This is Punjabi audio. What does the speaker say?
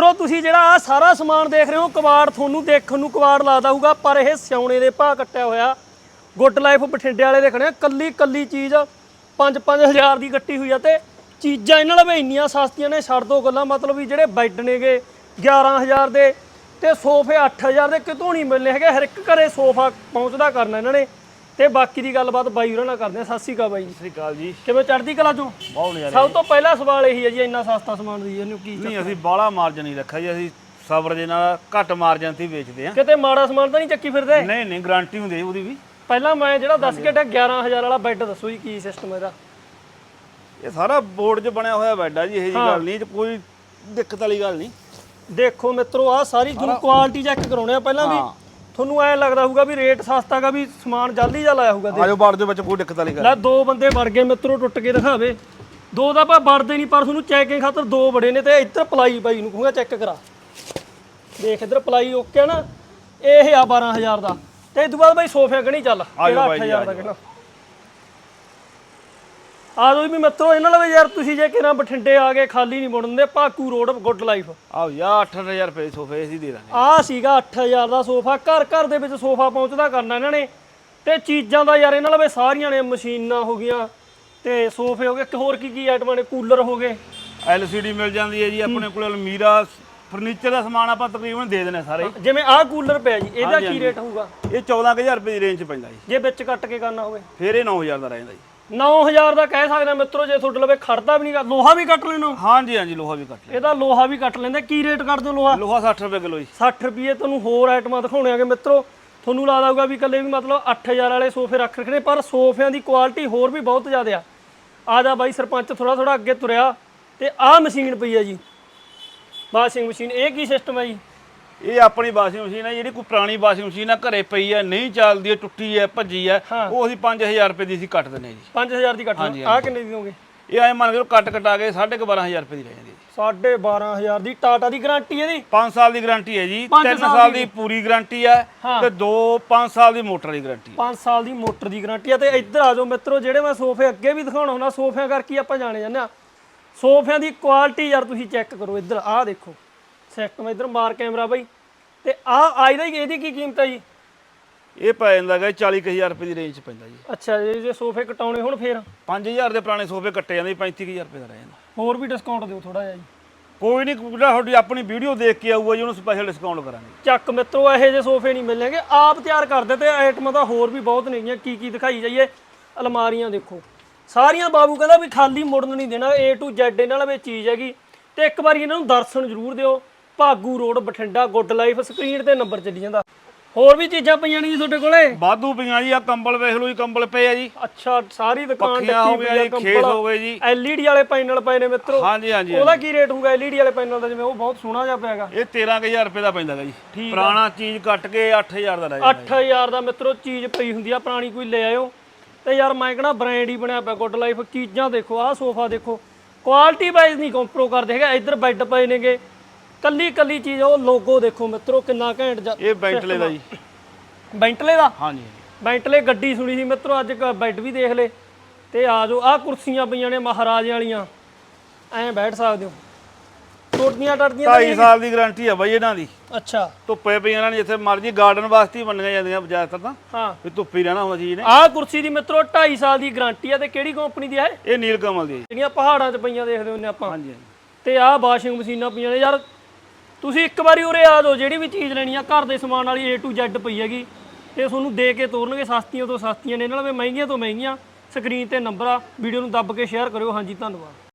ਮਿੱਤਰੋ ਤੁਸੀਂ ਜਿਹੜਾ ਆ ਸਾਰਾ ਸਮਾਨ ਦੇਖ ਰਹੇ ਹੋ ਕਵਾੜ ਤੁਹਾਨੂੰ ਦੇਖਣ ਨੂੰ ਕਵਾੜ ਲੱਗਦਾ ਹੋਊਗਾ ਪਰ ਇਹ ਸਿਉਣੇ ਦੇ ਭਾਅ ਕੱਟਿਆ ਹੋਇਆ। ਗੁੱਡ ਲਾਈਫ ਬਠਿੰਡੇ ਵਾਲੇ ਦੇਖਣੇ ਆ, ਕੱਲੀ ਕੱਲੀ ਚੀਜ਼ 5-5000 ਦੀ ਕੱਟੀ ਹੋਈ ਆ ਤੇ ਚੀਜ਼ਾਂ ਇਹਨਾਂ ਨਾਲ ਵੀ ਇੰਨੀਆਂ ਸਸਤੀਆਂ ਨੇ ਛੱਡ ਦੋ ਗੱਲਾਂ ਮਤਲਬ ਵੀ ਜਿਹੜੇ ਬੈੱਡ ਨੇਗੇ 11000 ਦੇ ਤੇ ਸੋਫੇ 8000 ਦੇ ਕਿਤੋਂ ਨਹੀਂ ਮਿਲਨੇ ਹੈਗੇ ਹਰ ਇੱਕ ਘਰੇ ਸੋਫਾ ਪਹੁੰਚਦਾ ਕਰਨਾ ਇਹਨਾਂ ਨੇ। ਤੇ ਬਾਕੀ ਦੀ ਗੱਲਬਾਤ ਬਾਈ ਹੋਰਾਂ ਨਾਲ ਕਰਦੇ ਆ ਸਤਿ ਸ਼੍ਰੀ ਅਕਾਲ ਬਾਈ ਜੀ। ਸ੍ਰੀ ਅਕਾਲ ਜੀ। ਕਿਵੇਂ ਚੜ੍ਹਦੀ ਕਲਾ ਚੋਂ? ਬਹੁਤ ਨਜ਼ਾਰੇ ਸਭ ਤੋਂ ਪਹਿਲਾ ਸਵਾਲ ਇਹੀ ਹੈ ਜੀ ਇੰਨਾ ਸਸਤਾ ਸਮਾਨ ਦੀ ਇਹਨੂੰ ਕੀ ਨਹੀਂ ਅਸੀਂ ਬਾਹਲਾ ਮਾਰਜਨ ਨਹੀਂ ਰੱਖਿਆ ਜੀ ਅਸੀਂ ਸਬਰ ਦੇ ਨਾਲ ਘੱਟ ਮਾਰਜਨ ਤੇ ਹੀ ਵੇਚਦੇ ਆ ਕਿਤੇ ਮਾੜਾ ਸਮਾਨ ਤਾਂ ਨਹੀਂ ਚੱਕੀ ਫਿਰਦੇ? ਨਹੀਂ ਨਹੀਂ ਗਾਰੰਟੀ ਹੁੰਦੀ ਹੈ ਉਹਦੀ ਵੀ। ਪਹਿਲਾਂ ਮੈਂ ਜਿਹੜਾ ਦੱਸ ਕੇ ਟਿਆ 11000 ਵਾਲਾ ਬੈੱਡ ਦੱਸੋ ਜੀ ਕੀ ਸਿਸਟਮ ਇਹਦਾ? ਇਹ ਸਾਰਾ ਬੋਰਡ 'ਚ ਬਣਿਆ ਹੋਇਆ ਬੈੱਡ ਆ ਜੀ ਇਹ ਜੀ ਗੱਲ ਨਹੀਂ ਇਹ 'ਚ ਕੋਈ ਦਿੱਕਤ ਵਾਲੀ ਗੱਲ ਨਹੀਂ। ਦੇਖੋ ਮਿੱਤਰੋ ਆ ਸਾਰੀ ਤੁਹਾਨੂੰ ਕੁਆਲਿਟੀ ਚੈੱਕ ਕਰਾਉਣੇ ਆ। ਪਹਿਲਾਂ ਵੀ। ਤੁਹਾਨੂੰ ਐ ਲੱਗਦਾ ਹੋਊਗਾ ਵੀ ਰੇਟ ਸਸਤਾ ਗਾ ਵੀ ਸਮਾਨ ਜਲਦੀ ਜਾ ਲਾਇਆ ਹੋਊਗਾ ਆਜੋ ਬਾੜ ਦੇ ਵਿੱਚ ਕੋਈ ਦਿੱਕਤ ਵਾਲੀ ਗੱਲ ਲੈ ਦੋ ਬੰਦੇ ਵੜ ਗਏ ਮਿੱਤਰੋ ਟੁੱਟ ਕੇ ਦਿਖਾਵੇ। ਦੋ ਦਾ ਆਪਾਂ ਵੜਦੇ ਨਹੀਂ ਪਰ ਤੁਹਾਨੂੰ ਚੈਕਿੰਗ ਖਾਤਰ ਦੋ ਬੜੇ ਨੇ ਤੇ ਇੱਧਰ ਪਲਾਈ ਬਾਈ ਨੂੰ ਕਹੂੰਗਾ ਚੈੱਕ ਕਰਾ। ਦੇਖ ਇੱਧਰ ਪਲਾਈ ਓਕੇ ਨਾ ਇਹ ਆ 12000 ਦਾ। ਤੇ ਇਸ ਤੋਂ ਬਾਅਦ ਬਾਈ ਸੋਫੇ ਗਣੀ ਚੱਲ ਕਿਹੜਾ ਬਾਈ ਜੀ, 8000 ਦਾ ਕਿਹੜਾ ਆ ਜਾਓ ਵੀ ਮਿੱਤਰੋ ਇਹਨਾਂ ਨਾਲ ਵੀ ਯਾਰ ਤੁਸੀਂ ਜੇ ਕਿਰਾਂ ਬਠਿੰਡੇ ਆ ਗਏ ਖਾਲੀ ਨਹੀਂ ਮੁੜਨ ਦੇ ਭਾਕੂ ਰੋਡ ਗੁੱਡ ਲਾਈਫ ਆਓ ਯਾ 8000 ਰੁਪਏ ਦੇ ਸੋਫੇ ਅਸੀਂ ਦੇ ਦਾਂਗੇ। ਆ ਸੀਗਾ 8000 ਦਾ ਸੋਫਾ ਘਰ ਘਰ ਦੇ ਵਿੱਚ ਸੋਫਾ ਪਹੁੰਚਦਾ ਕਰਨਾ ਇਹਨਾਂ ਨੇ। ਤੇ ਚੀਜ਼ਾਂ ਦਾ ਯਾਰ ਇਹਨਾਂ ਨਾਲ ਵੀ ਸਾਰੀਆਂ ਨੇ ਮਸ਼ੀਨਾਂ ਹੋ ਗਈਆਂ ਤੇ ਸੋਫੇ ਹੋ ਗਏ ਇੱਕ ਹੋਰ ਕੀ ਕੀ ਆਈਟਮਾਂ ਨੇ ਕੂਲਰ ਹੋ ਗਏ। LCD ਮਿਲ ਜਾਂਦੀ ਹੈ ਜੀ ਆਪਣੇ ਕੋਲ ਅਲਮੀਰਾ ਫਰਨੀਚਰ ਦਾ ਸਮਾਨ ਆਪਾਂ ਤਕਰੀਬਨ ਦੇ ਦਿੰਦੇ ਸਾਰੇ। ਹੀ। ਜਿਵੇਂ ਆਹ ਕੂਲਰ ਪਿਆ ਜੀ ਇਹਦਾ ਕੀ ਰੇਟ ਹੋਊਗਾ? ਇਹ 14000 ਰੁਪਏ ਦੀ ਰੇਂਜ 'ਚ ਪੈਂਦਾ ਜੀ। ਜੇ ਵਿੱਚ ਕੱਟ ਕੇ ਕਰਨਾ ਹੋਵੇ। ਫਿਰ ਇਹ 9000 ਦਾ ਰਹਿੰਦਾ ਜੀ। 9000 ਦਾ ਕਹਿ ਸਕਦੇ ਆ ਮਿੱਤਰੋ ਜੇ ਤੁਹਾਡੇ ਲਵੇ ਖੜਦਾ ਵੀ ਨਹੀਂਗਾ ਲੋਹਾ ਵੀ ਕੱਟ ਲੈਣੋ। ਹਾਂਜੀ ਹਾਂਜੀ ਲੋਹਾ ਵੀ ਕੱਟ ਲਿਆ ਇਹਦਾ ਲੋਹਾ ਵੀ ਕੱਟ ਲੈਂਦੇ। ਕੀ ਰੇਟ ਕੱਟ ਦਿਓ ਲੋਹਾ? ਲੋਹਾ 60 ਰੁਪਏ ਕਿਲੋ ਜੀ। 60 ਰੁਪਏ ਤੁਹਾਨੂੰ ਹੋਰ ਆਈਟਮਾਂ ਦਿਖਾਉਣੇ ਆਗੇ ਮਿੱਤਰੋ। ਤੁਹਾਨੂੰ ਲੱਗਦਾ ਹੋਊਗਾ ਵੀ ਇਕੱਲੇ ਵੀ ਮਤਲਬ 8000 ਵਾਲੇ ਸੋਫੇ ਰੱਖ ਰੱਖਣੇ ਪਰ ਸੋਫਿਆਂ ਦੀ ਕੁਆਲਿਟੀ ਹੋਰ ਵੀ ਬਹੁਤ ਜ਼ਿਆਦਾ ਆ। ਆ ਜਾ ਬਾਈ ਸਰਪੰਚ ਥੋੜਾ ਥੋੜਾ ਅੱਗੇ ਤੁਰਿਆ ਤੇ ਆਹ ਮਸ਼ੀਨ ਪਈ ਆ ਜੀ। ਵਾਸ਼ਿੰਗ ਮਸ਼ੀਨ ਇਹ ਕੀ ਸਿਸਟਮ ਹੈ ਜੀ? ਇਹ ਆਪਣੀ ਵਾਸ਼ਿੰਗ ਮਸ਼ੀਨ ਹੈ ਜਿਹੜੀ ਕੋਈ ਪੁਰਾਣੀ ਵਾਸ਼ਿੰਗ ਮਸ਼ੀਨ ਆ ਘਰੇ ਪਈ ਹੈ ਨਹੀਂ ਚੱਲਦੀ ਹੈ ਟੁੱਟੀ ਹੈ ਭੱਜੀ ਹੈ। ਉਹ ਅਸੀਂ 5000 ਰੁਪਏ ਦੀ ਅਸੀਂ ਕੱਟ ਦਿੰਦੇ ਹਾਂ ਜੀ। 5000 ਦੀ ਕੱਟ ਆਹ ਕਿੰਨੇ ਦੀ ਦੋਗੇ ਇਹ ਐ ਮੰਨ ਕੇ ਕੱਟ ਕਟਾ ਕੇ 12500 ਰੁਪਏ ਦੀ ਰਹਿ ਜਾਂਦੀ ਹੈ 12500 ਦੀ ਟਾਟਾ ਦੀ ਗਾਰੰਟੀ ਇਹਦੀ? 5 ਸਾਲ ਦੀ ਗਾਰੰਟੀ ਹੈ ਜੀ। ਪੰਜ 3 ਸਾਲ ਦੀ ਪੂਰੀ ਗਾਰੰਟੀ ਹੈ। ਤੇ 2 5 ਸਾਲ ਦੀ ਮੋਟਰ ਦੀ ਗਾਰੰਟੀ 5 ਸਾਲ ਦੀ ਮੋਟਰ ਦੀ ਗਾਰੰਟੀ ਆ ਤੇ ਇੱਧਰ ਆ ਜਾਓ ਮਿੱਤਰੋ ਜਿਹੜੇ ਮੈਂ ਸੋਫੇ ਅੱਗੇ ਵੀ ਦਿਖਾਉਣਾ ਹੁੰਦਾ ਸੋਫਿਆਂ ਕਰਕੇ ਹੀ ਆਪਾਂ ਜਾਣੇ ਜਾਂਦੇ ਆ ਸੋਫਿਆਂ ਦੀ ਕੁਆਲਿਟੀ ਯਾਰ ਤੁਸੀਂ ਚੈੱਕ ਕਰੋ ਇੱਧਰ ਆਹ ਦੇਖੋ। ਸਿਸਟਮ ਇੱਧਰ ਮਾਰ ਕੈਮਰਾ ਬਾਈ। ਤੇ ਆਹ ਆਈ ਦਾ ਇਹਦੀ ਕੀ ਕੀਮਤ ਹੈ ਜੀ? ਇਹ ਪੈ ਜਾਂਦਾ ਹੈਗਾ 40000 ਰੁਪਏ ਦੀ ਰੇਂਜ 'ਚ ਪੈਂਦਾ ਜੀ। ਅੱਛਾ ਜੇ ਜੇ ਸੋਫੇ ਕਟਾਉਣੇ ਹੁਣ ਫੇਰ? 5000 ਦੇ ਪੁਰਾਣੇ ਸੋਫੇ ਕੱਟੇ ਜਾਂਦੇ 35000 ਰੁਪਏ ਦਾ ਰਹਿ ਜਾਂਦਾ। ਹੋਰ ਵੀ ਡਿਸਕਾਊਂਟ ਦਿਓ ਥੋੜਾ ਜਿਹਾ ਜੀ। ਕੋਈ ਨਹੀਂ ਜਿਹੜਾ ਤੁਹਾਡੀ ਆਪਣੀ ਵੀਡੀਓ ਦੇਖ ਕੇ ਆਊਗਾ ਜੀ ਉਹਨੂੰ ਸਪੈਸ਼ਲ ਡਿਸਕਾਊਂਟ ਕਰਾਂਗੇ। ਚੱਕ ਮਿੱਤਰੋ ਇਹੋ ਜਿਹੇ ਸੋਫੇ ਨਹੀਂ ਮਿਲਣਗੇ। ਆਪ ਤਿਆਰ ਕਰਦੇ ਤੇ ਆਈਟਮਾਂ ਤਾਂ ਹੋਰ ਵੀ ਬਹੁਤ ਨੇਗੀਆਂ। ਕੀ ਕੀ ਦਿਖਾਈ ਜਾਈਏ? ਅਲਮਾਰੀਆਂ ਦੇਖੋ। ਸਾਰੀਆਂ ਬਾਬੂ ਕਹਿੰਦਾ ਵੀ ਖਾਲੀ ਮੁੜਨ ਨਹੀਂ ਦੇਣਾ A to Z ਇਹਨਾਂ ਨਾਲ ਵੀ ਚੀਜ਼ ਹੈਗੀ। ਤੇ ਇੱਕ ਵਾਰੀ ਇਹਨਾਂ ਨੂੰ ਦਰਸ਼ਨ ਜ਼ਰੂਰ ਦਿਓ। Bhagu road Bathinda good life screen ਤੇ ਨੰਬਰ ਚੱਲੀ ਜਾਂਦਾ। ਹੋਰ ਵੀ ਚੀਜ਼ਾਂ ਪਈਆਂ ਨੇ ਜੀ ਤੁਹਾਡੇ ਕੋਲੇ? ਵਾਧੂ ਪਈਆਂ ਜੀ ਆ ਕੰਬਲ ਵੇਖ ਲਓ ਜੀ ਕੰਬਲ ਪਏ ਆ ਜੀ। ਅੱਛਾ ਸਾਰੀ ਦੁਕਾਨ ਪੱਖੀਆਂ ਹੋ ਗਈਆਂ ਜੀ ਖੇਸ ਹੋ ਗਏ ਜੀ। LED ਵਾਲੇ ਪੈਨਲ ਪਏ ਨੇ ਮਿੱਤਰੋ। ਹਾਂਜੀ ਹਾਂਜੀ ਉਹਦਾ ਕੀ ਰੇਟ ਹੋਊਗਾ LED ਵਾਲੇ ਪੈਨਲ ਦਾ ਜਿਵੇਂ ਉਹ ਬਹੁਤ ਸੋਹਣਾ ਜਿਹਾ ਪਿਆਗਾ ਇਹ 13000 ਰੁਪਏ ਦਾ ਪੈਂਦਾ ਜੀ। ਪੁਰਾਣਾ ਚੀਜ਼ ਕੱਟ ਕੇ 8000 ਦਾ ਰਹਿ ਜਾਂਦਾ 8000 ਦਾ ਮਿੱਤਰੋ ਚੀਜ਼ ਪਈ ਹੁੰਦੀ ਆ ਪੁਰਾਣੀ ਕੋਈ ਲੈ ਆਇਓ। ਤੇ ਯਾਰ ਮੈਂ ਕਹਣਾ ਬ੍ਰਾਂਡ ਹੀ ਬਣਿਆ ਪਿਆ ਗੁੱਡ ਲਾਈਫ। ਚੀਜ਼ਾਂ ਦੇਖੋ ਆਹ ਸੋਫਾ ਦੇਖੋ। ਕੁਆਲਿਟੀ ਵਾਈਜ਼ ਨਹੀਂ ਕੰਪਰੋ ਕਰਦੇ ਹੈਗਾ ਇੱਧਰ ਬੈੱਡ ਪਏ ਨੇਗੇ। ਕੱਲੀ ਕੱਲੀ ਚੀਜ਼ ਉਹ ਲੋਗੋ ਦੇਖੋ ਮਿੱਤਰੋ ਕਿੰਨਾ ਘੈਂਟ ਜਾ- ਇਹ ਬੈਂਟਲੇ ਦਾ ਜੀ। ਬੈਂਟਲੇ ਦਾ? ਹਾਂਜੀ। ਬੈਂਟਲੇ ਗੱਡੀ ਸੁਣੀ ਸੀ ਮਿੱਤਰੋ ਅੱਜ ਕ- ਬੈੱਡ ਵੀ ਦੇਖ ਲੇ। ਤੇ ਆ ਜਾਓ ਆਹ ਕੁਰਸੀਆਂ ਪਈਆਂ ਨੇ ਮਹਾਰਾਜੇ ਵਾਲੀਆਂ। ਐਂ ਬੈਠ ਸਕਦੇ ਹੋ। ਟੋਟੀਆਂ ਟੜਦੀਆਂ ਤਾਂ 2.5 ਸਾਲ ਦੀ ਗਾਰੰਟੀ ਆ ਬਾਈ ਇਹਨਾਂ ਦੀ? ਅੱਛਾ। ਧੁੱਪੇ ਪਈਆਂ ਇਹਨਾਂ ਨੇ ਜਿੱਥੇ ਮਰਜ਼ੀ ਗਾਰਡਨ ਵਾਸਤੇ ਹੀ ਮੰਨੀਆਂ ਜਾਂਦੀਆਂ ਜ਼ਿਆਦਾਤਰ ਤਾਂ। ਹਾਂ। ਵੀ ਧੁੱਪੇ ਹੀ ਰਹਿਣਾ ਹੁੰਦਾ ਚੀਜ਼ ਨੇ ਆਹ ਕੁਰਸੀ ਦੀ ਮਿੱਤਰੋ 2.5 ਸਾਲ ਦੀ ਗਾਰੰਟੀ ਆ ਤੇ ਕਿਹੜੀ ਕੰਪਨੀ ਦੀ ਹੈ ਇਹ? ਨੀਲ ਕਮਲ ਦੀ ਹੈ ਜੀ। ਜਿਹੜੀਆਂ ਪਹਾੜਾਂ 'ਚ ਪਈਆਂ ਦੇਖਦੇ ਹੁੰਦੇ ਆਪਾਂ। ਹਾਂਜੀ ਹਾਂਜੀ। ਤੇ ਆਹ ਵਾਸ਼ਿੰਗ ਮਸ਼ੀਨਾਂ ਪਈਆਂ ਨੇ। ਯਾਰ ਤੁਸੀਂ ਇੱਕ ਵਾਰੀ ਉਰੇ ਆ ਜਾਓ, ਜਿਹੜੀ ਵੀ ਚੀਜ਼ ਲੈਣੀ ਆ, ਘਰ ਦੇ ਸਮਾਨ ਵਾਲੀ A to Z ਪਈ ਹੈਗੀ, ਤੇ ਤੁਹਾਨੂੰ ਦੇ ਕੇ ਤੋਰਨਗੇ, ਸਸਤੀਆਂ ਤੋਂ ਸਸਤੀਆਂ ਨੇ, ਇਹਨਾਂ ਨਾਲ ਵੀ ਮਹਿੰਗੀਆਂ ਤੋਂ ਮਹਿੰਗੀਆਂ ਸਕਰੀਨ ਤੇ ਨੰਬਰ ਆ ਵੀਡੀਓ ਨੂੰ ਦੱਬ ਕੇ ਸ਼ੇਅਰ ਕਰਿਓ, ਹਾਂਜੀ, ਧੰਨਵਾਦ।